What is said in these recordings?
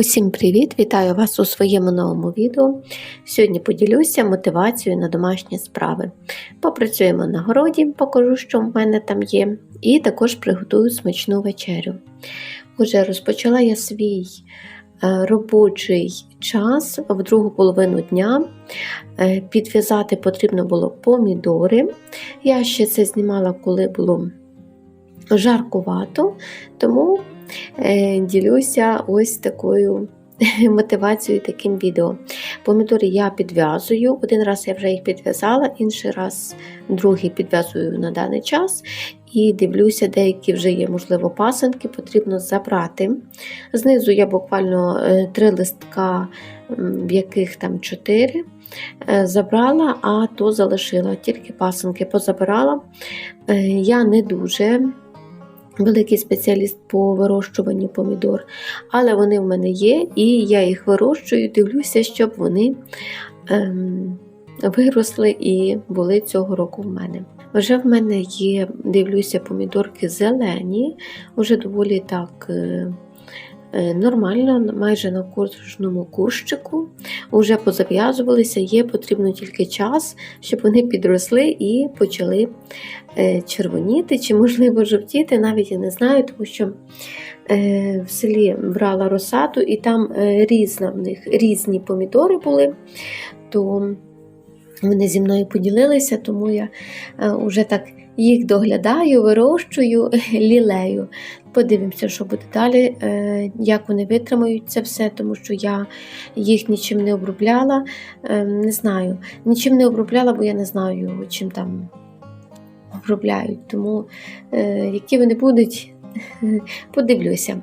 Усім привіт! Вітаю вас у своєму новому відео. Сьогодні поділюся мотивацією на домашні справи. Попрацюємо на городі, покажу, що в мене там є, і також приготую смачну вечерю. Уже розпочала я свій е, робочий час в другу половину дня. Е, Підв'язати потрібно було помідори. Я ще це знімала, коли було жаркувато, тому е, ділюся ось такою мотивацією таким відео. Помідори я підв'язую. Один раз я вже їх підв'язала, інший раз другий підв'язую на даний час. І дивлюся, деякі вже є, можливо, пасенки, потрібно забрати. Знизу я буквально е, три листка, в яких там чотири. е, Забрала, а то залишила, тільки пасенки позабирала. Я не дуже великий спеціаліст по вирощуванню помідор, але вони в мене є, і я їх вирощую, дивлюся, щоб вони ем, виросли і були цього року в мене. Вже в мене є, дивлюся, помідорки зелені, вже доволі так. е, Нормально, майже на кожному кущику. Вже позав'язувалися, є потрібно тільки час, щоб вони підросли і почали е, червоніти чи, можливо, жовтіти, навіть я не знаю, тому що е, в селі брала розсаду і там е, різна в них різні помідори були, то вони зі мною поділилися, тому я вже так їх доглядаю, вирощую, лілею. Подивимося, що буде далі, е, як вони витримають це все, тому що я їх нічим не обробляла. Е, Не знаю, нічим не обробляла, бо я не знаю, чим там обробляють. Тому е, які вони будуть, подивлюся.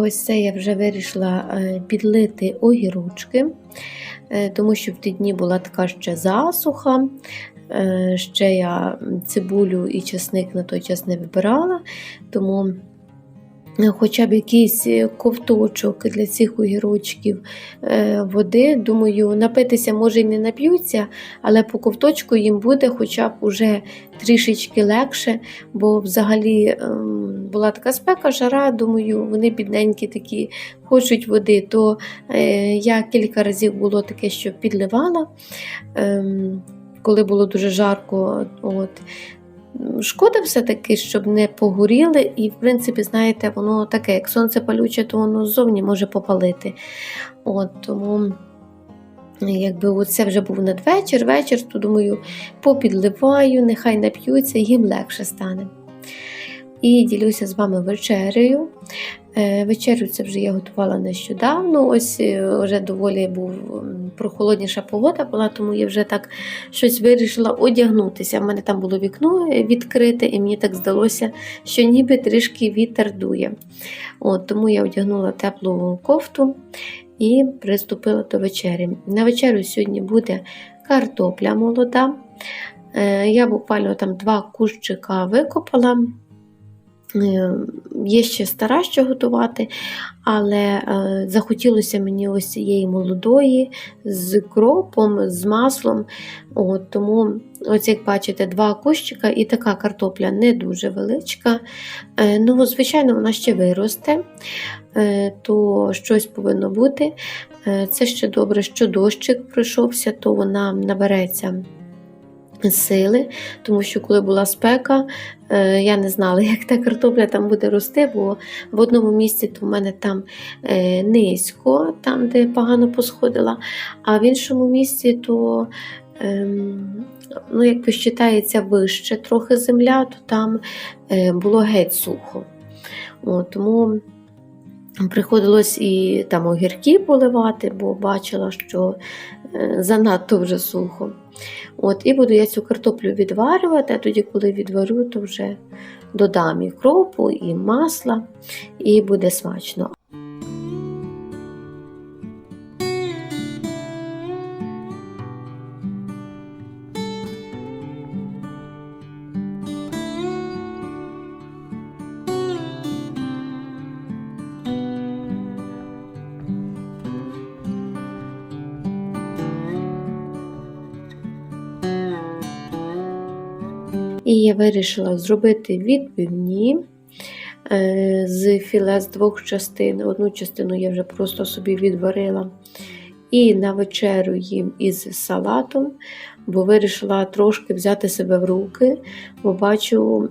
Ось це я вже вирішила е, підлити огірочки, е, тому що в ті дні була така ще засуха. Е, Ще я цибулю і чесник на той час не вибирала, тому хоча б якийсь ковточок для цих огірочків е, води, думаю, напитися може й не нап'ються, але по ковточку їм буде хоча б уже трішечки легше, бо взагалі ем, була така спека, жара, думаю, вони бідненькі такі хочуть води, то е, я кілька разів було таке, що підливала. ем, Коли було дуже жарко, от, Шкода все-таки, щоб не погоріли, і, в принципі, знаєте, воно таке, як сонце палюче, то воно ззовні може попалити. От, Тому, якби це вже був надвечір, вечір, то думаю, попідливаю, нехай нап'ються, їм легше стане. І ділюся з вами вечерею. Е, Вечерю це вже я готувала нещодавно. Ось е, вже доволі був прохолодніша погода була, тому я вже так щось вирішила одягнутися. У мене там було вікно відкрите, і мені так здалося, що ніби трішки вітер дує. От, Тому я одягнула теплу кофту і приступила до вечері. На вечерю сьогодні буде картопля молода. Е, Я буквально там два кущика викопала. Е, Є ще стара, що готувати, але е, захотілося мені ось цієї молодої з кропом, з маслом. От, Тому, ось як бачите, два кущика і така картопля не дуже величка. Е, ну, Звичайно, вона ще виросте, то щось повинно бути. Це ще добре, що дощик пройшовся, то вона набереться сили, тому що коли була спека, е, я не знала, як та картопля там буде рости, бо в одному місці то в мене там е, низько, там, де погано посходила, а в іншому місці то ем, ну, як вважається, вище трохи земля, то там е, було геть сухо. От, тому приходилось і там огірки поливати, бо бачила, що е, занадто вже сухо. От, І буду я цю картоплю відварювати, а тоді, коли відварю, то вже додам і кропу, і масла, і буде смачно. І я вирішила зробити відбивні е, з філе з двох частин. Одну частину я вже просто собі відварила. І на вечерю їм із салатом, бо вирішила трошки взяти себе в руки, бо бачу,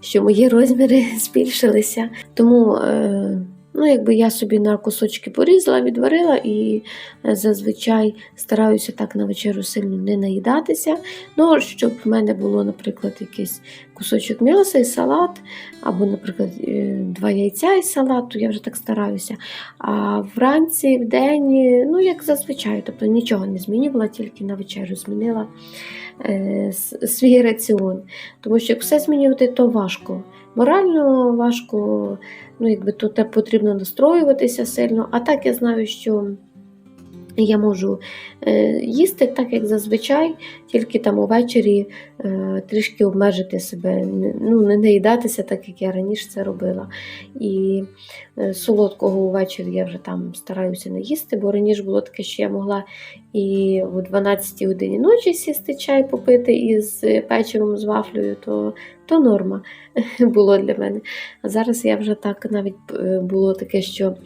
що мої розміри збільшилися. Тому е, ну, якби я собі на кусочки порізала, відварила і е, зазвичай стараюся так на вечерю сильно не наїдатися. Ну, щоб в мене було, наприклад, якийсь кусочок м'яса і салат, або, наприклад, е, два яйця і салат, я вже так стараюся. А вранці, в день, ну, як зазвичай, тобто нічого не змінювала, тільки на вечерю змінила свій раціон. Тому що як все змінювати, то важко. Морально важко, ну, якби тут потрібно настроюватися сильно. А так я знаю, що я можу е, їсти так, як зазвичай, тільки там увечері е, трішки обмежити себе, ну, не наїдатися, так як я раніше це робила. І е, солодкого увечері я вже там стараюся не їсти, бо раніше було таке, що я могла і о 12 годині ночі сісти чай попити із печивом з вафлею, то, то норма було для мене. А зараз я вже так навіть було таке, що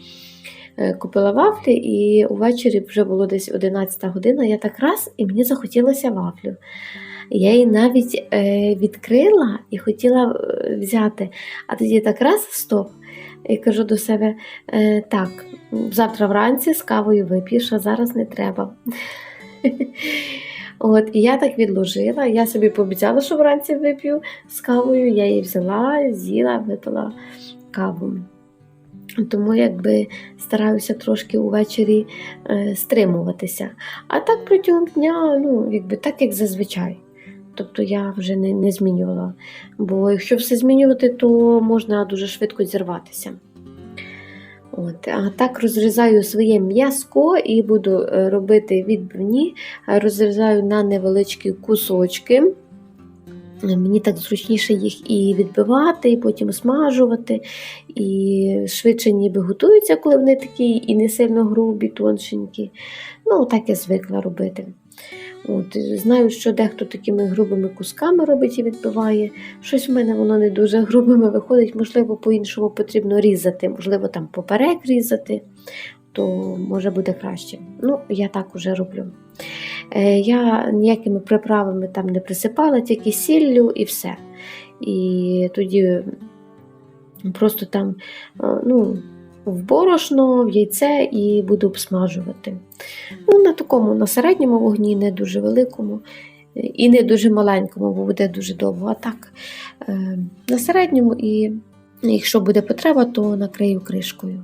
купила вафлі, і увечері вже було десь 11 година. Я так раз і мені захотілося вафлю. Я її навіть е, відкрила і хотіла е, взяти, а тоді так раз стоп. І кажу до себе: е, так, завтра вранці з кавою вип'єш, а зараз не треба. От, і я так відложила. Я собі пообіцяла, що вранці вип'ю з кавою. Я її взяла, з'їла, випила каву. Тому якби стараюся трошки увечері е, стримуватися. А так протягом дня, ну, якби так, як зазвичай. Тобто я вже не, не змінювала. Бо якщо все змінювати, то можна дуже швидко зірватися. От, а так розрізаю своє м'язко і буду е, робити відбивні, розрізаю на невеличкі кусочки. Е, Мені так зручніше їх і відбивати, і потім смажувати, і швидше ніби готуються, коли вони такі і не сильно грубі, тоншенькі. Ну, так я звикла робити. От, знаю, що дехто такими грубими кусками робить і відбиває. Щось в мене воно не дуже грубими виходить, можливо, по-іншому потрібно різати, можливо, там поперек різати, то може буде краще. Ну, я так уже роблю. Е, я ніякими приправами там не присипала, тільки сіллю і все. І тоді просто там е, ну, в борошно, в яйце і буду обсмажувати. Ну, на такому, на середньому вогні, не дуже великому і не дуже маленькому, бо буде дуже довго. А так, е, на середньому, і якщо буде потреба, то накрию кришкою.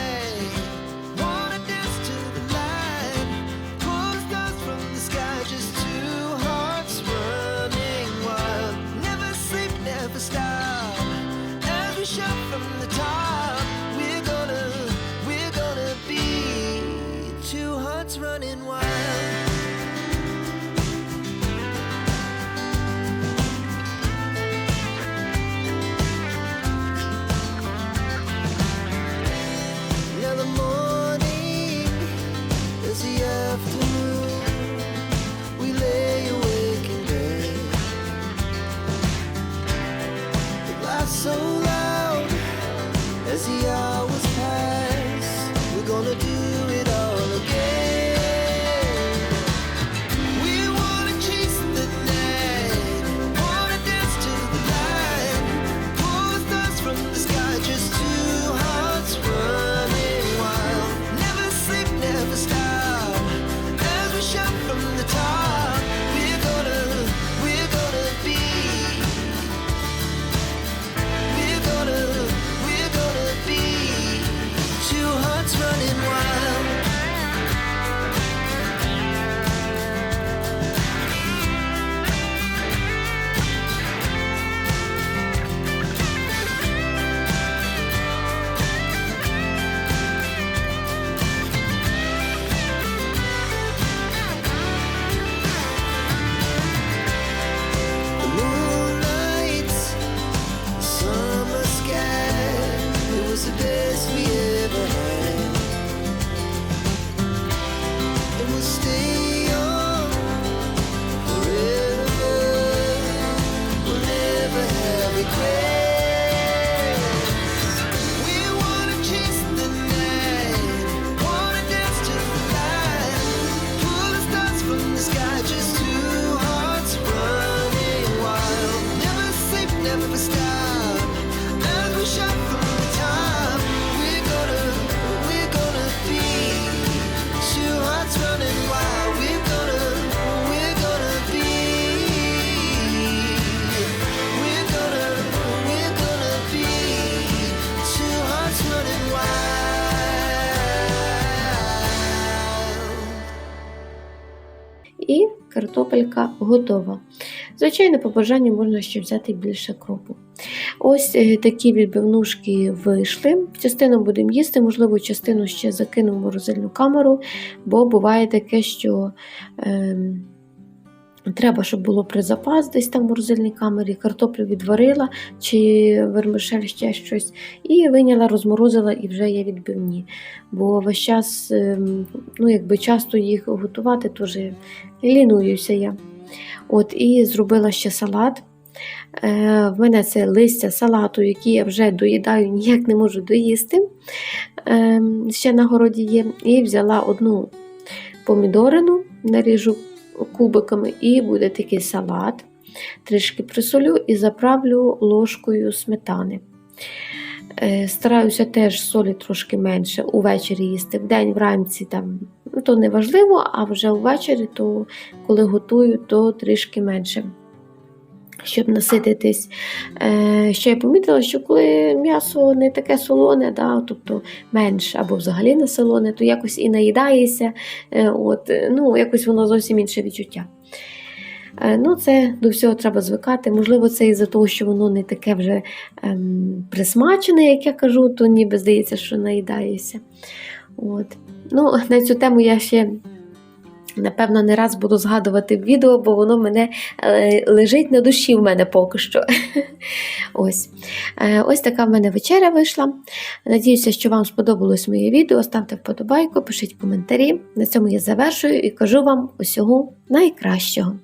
картопелька готова. Звичайно, по бажанню можна ще взяти більше кропу. Ось е, такі відбивнушки вийшли. Частину будемо їсти, можливо, частину ще закину в морозильну камеру, бо буває таке, що. ем, Треба, щоб було при запас десь там в морозильній камері, картоплю відварила чи вермишель ще щось, і виняла, розморозила і вже є відбивні. Бо весь час, ем, ну якби часто їх готувати, теж лінуюся я. От, і зробила ще салат. Е, в мене це листя салату, який я вже доїдаю, ніяк не можу доїсти. Е, ще на городі є. І взяла одну помідорину, наріжу кубиками, і буде такий салат. Трішки присолю і заправлю ложкою сметани. Е, Стараюся теж солі трошки менше увечері їсти. Вдень, вранці там, ну, то не важливо, а вже ввечері, то коли готую, то трішки менше. Щоб насититись. Е, ще я помітила, що коли м'ясо не таке солоне, да, тобто менше або взагалі не солоне, то якось і наїдається, е, от, е, ну, якось воно зовсім інше відчуття. Е, Ну, це до всього треба звикати. Можливо, це із-за того, що воно не таке вже ем, присмачене, як я кажу, то ніби здається, що наїдається. От. Ну, на цю тему я ще. Напевно, не раз буду згадувати відео, бо воно мене е, лежить на душі в мене поки що. Ось. Е, ось така в мене вечеря вийшла. Надіюся, що вам сподобалось моє відео. Ставте вподобайку, пишіть коментарі. На цьому я завершую і кажу вам усього найкращого.